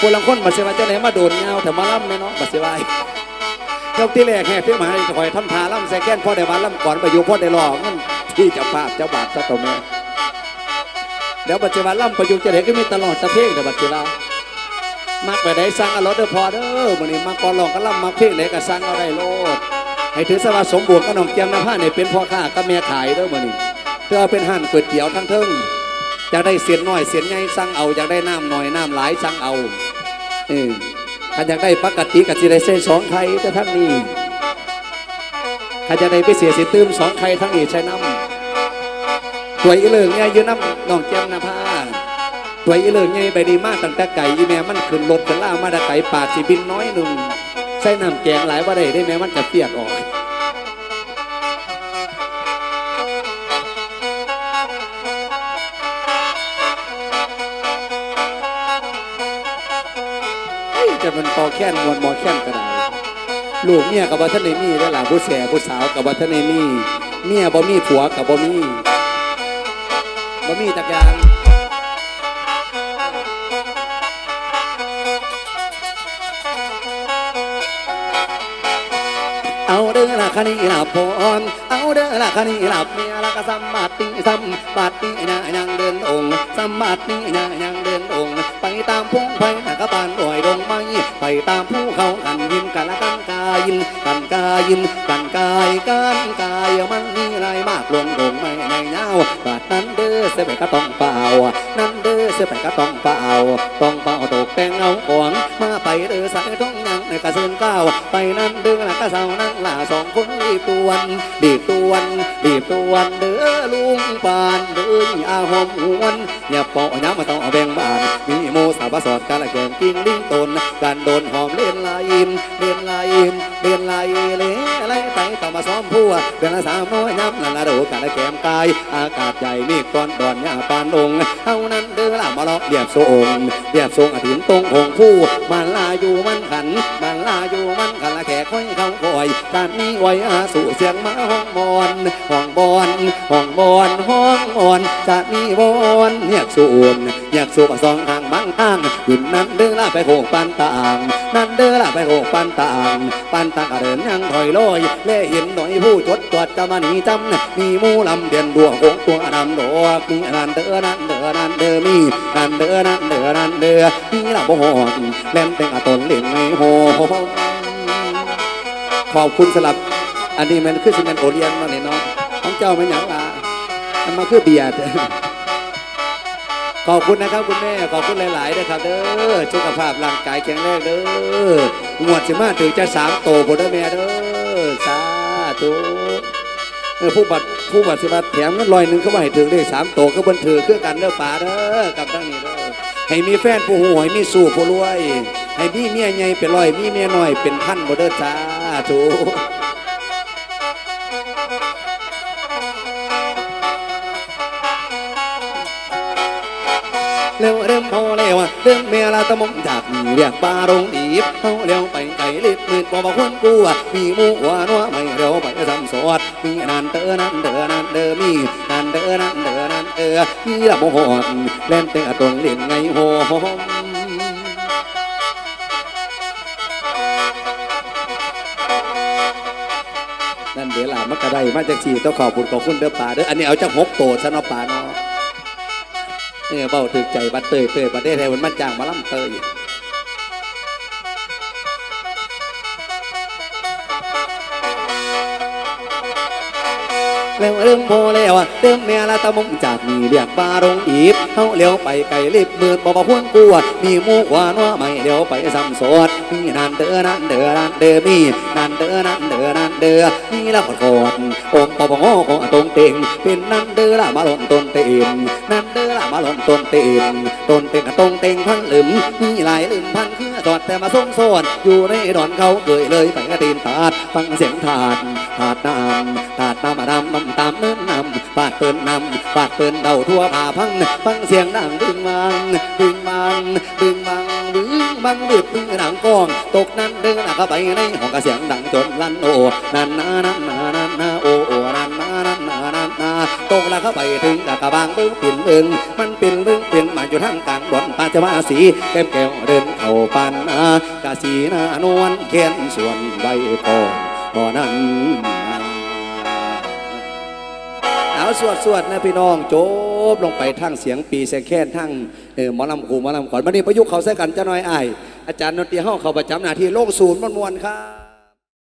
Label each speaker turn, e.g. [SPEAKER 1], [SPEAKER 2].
[SPEAKER 1] ผู้ลังคนบัดสิว่าจะไหนมาโดนเงาแต่มาล่ำแม่เนาะบัดสิว่ายกที่แรกแห่ที่มาให้คอยทำทาล่ำใส่แกนพ่อได้มาล่ำก่อนประยุกต์พ่อได้รอเงินที่จะภาพเจ้าบาทเจ้าตัวแม่เดี๋ยวปัจจุบันล่ำประยุกต์จะได้ก็มีตลอดตะเพลงเดี๋ยวปัจจุบันมักไปได้สั่งอารถเด้อพอเด้อมื้อนี้มักก่อนลองก็ล่ำมักเพลงไหนก็สั่งเอาได้โลดให้ถือสว่าสมบูรณ์ก็น้องเจียมน้ำผ้าเนี่ยเป็นพ่อค้าก็แม่ขายเด้อมื้อนี้เพื่อเป็นห้านก๋วยเตี๋ยวทั้งเทิงอยากได้เสียนน้อยเสียนใหญ่สั่งเอาอยากได้น้ำหน่อยน้ำหลายสั่งเอา เออถ้าอยากได้ปกติก็สิได้ใส่สองไทยแต่ทั้งนี้ถ้าจะได้ไปเสียสิตื้มสองไทยทั้งนี้ใช้น้ำตัวอีเลิงเนี่ยยืนน้ำน้องแก้มนาผ้าตัวอีเลิงเนี่ยไปดีมากตั้งแต่ไก่อีแม่มันขึ้นรถกันล่ามาแตะไก่ปาดสิบินน้อยหนึ่งใช้น้ำแกงหลายว่าได้ได้แม่มันจะเปียกออก จะมันปอแค้นมวนมอแค้นก็ไดลูกเมียกับบ่ท่านได้มีได้อล่ะผู้แสผู้สาวกับบ่ท่านได้มีเมียบ่มีผัวกับบ่มีบ่มีจักอย่างเอาเด้อละคันนี้ละพรเอาเด้อละคันนี้ละเมียละก็สัมบัติสัมบัตินะยังเดินองค์สัมบัตินะยังเดินองค์ไปตามพงไผ่น่ะก็ปานดอยดง ไปตามผู้เขากันยินกันละกันกายิ้มกันกายิ้มกันกายกันกายมันมีอะไรมากลวงดงไม่ในเงาบาดนั้นเด้อเสบก็ต้องเปล่านั่นเด้อเสยไปก็ต้องเปล่าต้องเปล่าตกแต่งเอาของมาไปเด้อสายท้องยังในกระเซินก้าวไปนั่นเด้อละก็เศร้านั่งล่าสองคนรีบตวนรีบตวนรีบตวนเด้อลุงปานเด้ออาหอมหวนอย่าเปาย้ำมาต้องเอาแบ่งบานมีโมสาวสอดการละแกมกิ้งดิ้งตนการโดนหอมเล่นลายอินเล่นลายอินเล่นลายเล่ไรไต่ต่อมาซ้อมพัวเดือนละสามน้อยย้ำนั่นละโดการละแกมกาย อากาศใหญ่มีก้อนดอนยาปานองเท่านั้นเด้อละมาเลาะเรียบโซงเรียบทรงอถินตรงองผู้มันลาอยู่มันขันมันลาอยู่มันขันละแขกค่อยเขาคอยการนี้ไว้อาสู่เสียงมาห้องบอนห้องบอนห้องบอนห้องอ่อนจะมีบอนอยากสูนอยากสูบสองทางบังทางขึ้นนั้นเด้อละไปโขกปันต่างนั่นเด้อละไปโขกปันต่างปันต่างก็เดินยังถอยลอยเล่เห็นหน่อยผู้จดตรวจจะมาหนีจำมีมูลำเดียนดวงโงตัวดำดอกมีนันเด้อนันเด้อนันเดอมีนั่นเดอนั่นเดอนั่นเดอมีละบ่หอดเล่นแต่งอาตนเล่นไม่โหขอบคุณสลับ อันนี้มันคือสิมันโอเลียนมาเนี่ยเนาะของเจ้ามันหยังละมันมาคือเบียร์ขอบคุณนะครับคุณแม่ขอบคุณหลายๆนะครับเด้อสุขภาพร่างกายแข็งแรงเด้องวดสิมาถึงจะสามโตบ่เด้อแม่เด้อสาธุ เออผู้บัตรผู้บัตรสิบบาแถมเงินลอยหนึ่งเขาไว้ให้ถึงได้สามโตก็บันถือเคือกันเด้อป่าเด้อกับทั้งนี้เด้อให้มีแฟนผู้หวยมีสู่ผู้รวย ให้มีเมียใหญ่เป็นร้อยมีเมียน้อยเป็นพันบ่เด้อจ้าถูก เร็วเริ่มพอเร็วเริ่มเมียละตะมมจากมีเรียกปลารงดีบเขาเร็วไปไก่ลิดมืดบ่บอกคนกลัวมีมูหัวนัวไม่เร็วไปซ้ำสวดมีนันเตอนันเดอนันเดอมีนันเดอนันเดอนันเดอมีละโมโหดเล่นเตะตนเล่นไงโหมนั่นเดี๋ยวล่ะมักกะได้มาจากสี่ต้องขอบคุณขอบคุณเด้อป่าเด้ออันนี้เอาจากหกโตซะเนาะป่าเนาะ เออเบาถึกใจบัดเตยเตยบัดเทศไทยมันมาจ้างมาล่ำเตย แล้วเริ่มโพแล้วะเริ่มเมียละตะมุงจากมีเรียกปลารงอีบเขาเลี้ยวไปไก่ลิบมืดบ่บ่พวนกลัวมีหมูกว่านัวไม่เลี้ยวไปซ้ำสวดมีนันเด้อนันเด้อนันเด้อมีนันเด้อนันเด้อนันเด้อมีละขอดขอดองค์ปปงของตรงเต็งเป็นนันเด้อละมาหล่นต้นเต็มนันเด้อละมาหล่นต้นเต็มต้นเต็งกับตรงเต็งพันหลืมมีหลายลืมพันคือจอดแต่มาส่งโซนอยู่ในดอนเขาเกยเลยไปกระตีนตาดฟังเสียงถาด ถาดน้ำถาดน้ำมาดำนำตามเนื้อนำปาดเปินนำปาดเปินเดาทั่วผ่าพังฟังเสียงดังบึงมังบึงมังบึงมังบึงมังบึดบึงดังกองตกนั้นเดินเข้าไปในห้องกระเสียงดังจนลั่นโอนันนานันนานันนาโอโอนันนานันนานันนาตกแล้วเข้าไปถึงกะกะบางบึ้งปิ่นเอิงมันปิ่นบึ้งปิ่นมาอยู่ทางกลางดอนปาจมาสีแก้มแก้วเดินเข้าปานนากะสีนานวลแขนส่วนใบคอพ อนั้นเอาสวดสวดนะพี่น้องโจบลงไปทั้งเสียงปีเสียงแค้นทั้งเออหมอลำคูหมอลำขวัญวันนี้ประยุกต์เขาใส่กันจะน้อยอายอาจารย์นนตีห้องเขาประจำหน้าที่โลกศูนย์มวลครับ